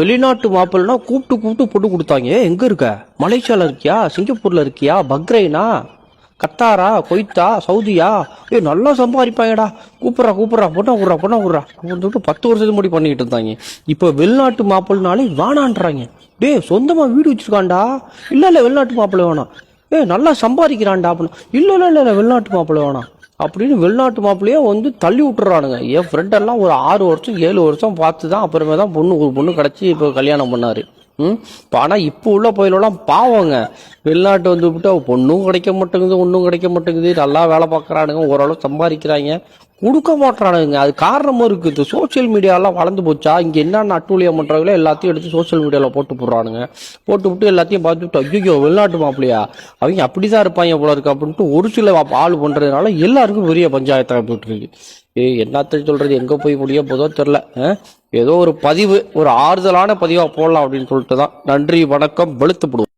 வெளிநாட்டு மாப்பிள்னா கூப்பிட்டு கூப்பிட்டு போட்டு கொடுத்தாங்க. எங்க இருக்க? மலேசியால இருக்கியா? சிங்கப்பூர்ல இருக்கியா? பக்ரைனா கத்தாரா? கொய்த்தா? சவுதியா? ஏ நல்லா சம்பாதிப்பாங்கடா. கூப்பிட்றா கூப்பிட்றா. பொண்ணா விட்றா பொண்ணா விட்றா அப்படின்னு சொல்லிட்டு பத்து வருஷத்துக்கு முடி பண்ணிட்டு இருந்தாங்க. இப்போ வெளிநாட்டு மாப்பிள்னாலே வேணான்றாங்க. டேய் சொந்தமா வீடு வச்சிருக்கான்டா. இல்ல இல்ல வெளிநாட்டு மாப்பிள்ளை வேணாம். ஏ நல்லா சம்பாதிக்கிறான்டா அப்படின்னு. இல்ல இல்ல இல்ல இல்ல வெளிநாட்டு மாப்பிள்ளை வேணாம். அப்படின்னு வெளிநாட்டு மாப்பிள்ளையே வந்து தள்ளி விட்டுறானுங்க. என் ஃப்ரெண்டெல்லாம் ஒரு ஆறு வருஷம் ஏழு வருஷம் பார்த்து தான் அப்புறமே தான் பொண்ணு ஒரு பொண்ணு கிடச்சி இப்போ கல்யாணம் பண்ணார். ம்? இப்போ ஆனால் இப்போ உள்ள பயிலெல்லாம் பாவங்க. வெளிநாட்டு வந்து விட்டு பொண்ணும் கிடைக்க மாட்டேங்குது ஒன்றும் கிடைக்க மாட்டேங்குது. நல்லா வேலை பார்க்குறானுங்க ஓரளவு சம்பாதிக்கிறாங்க. கொடுக்க மாட்டானுங்க அது காரணமும் இருக்குது சோஷியல் மீடியாலாம் வளர்ந்து போச்சா? இங்கே என்னென்ன அட்டூழியம் பண்ணுறாங்களோ எல்லாத்தையும் எடுத்து சோஷியல் மீடியாவில் போட்டு போடுறானுங்க. போட்டு விட்டு எல்லாத்தையும் பார்த்துட்டு ஐயோ வெளிநாட்டு மாப்பிள்ளையா? அவங்க அப்படி தான் இருப்பாங்க போல இருக்கு அப்படின்ட்டு ஒரு சில ஆள் பண்ணுறதுனால எல்லாருக்கும் பெரிய பஞ்சாயத்தாக போயிட்டுருக்கு. ஏ என்னத்த சொல்கிறது எங்கே போய் முடிய போதோ தெரில ஏதோ ஒரு பதிவு ஒரு ஆறுதலான பதிவாக போடலாம் அப்படின்னு சொல்லிட்டு தான் நன்றி வணக்கம். வெளுத்துப்படுவோம்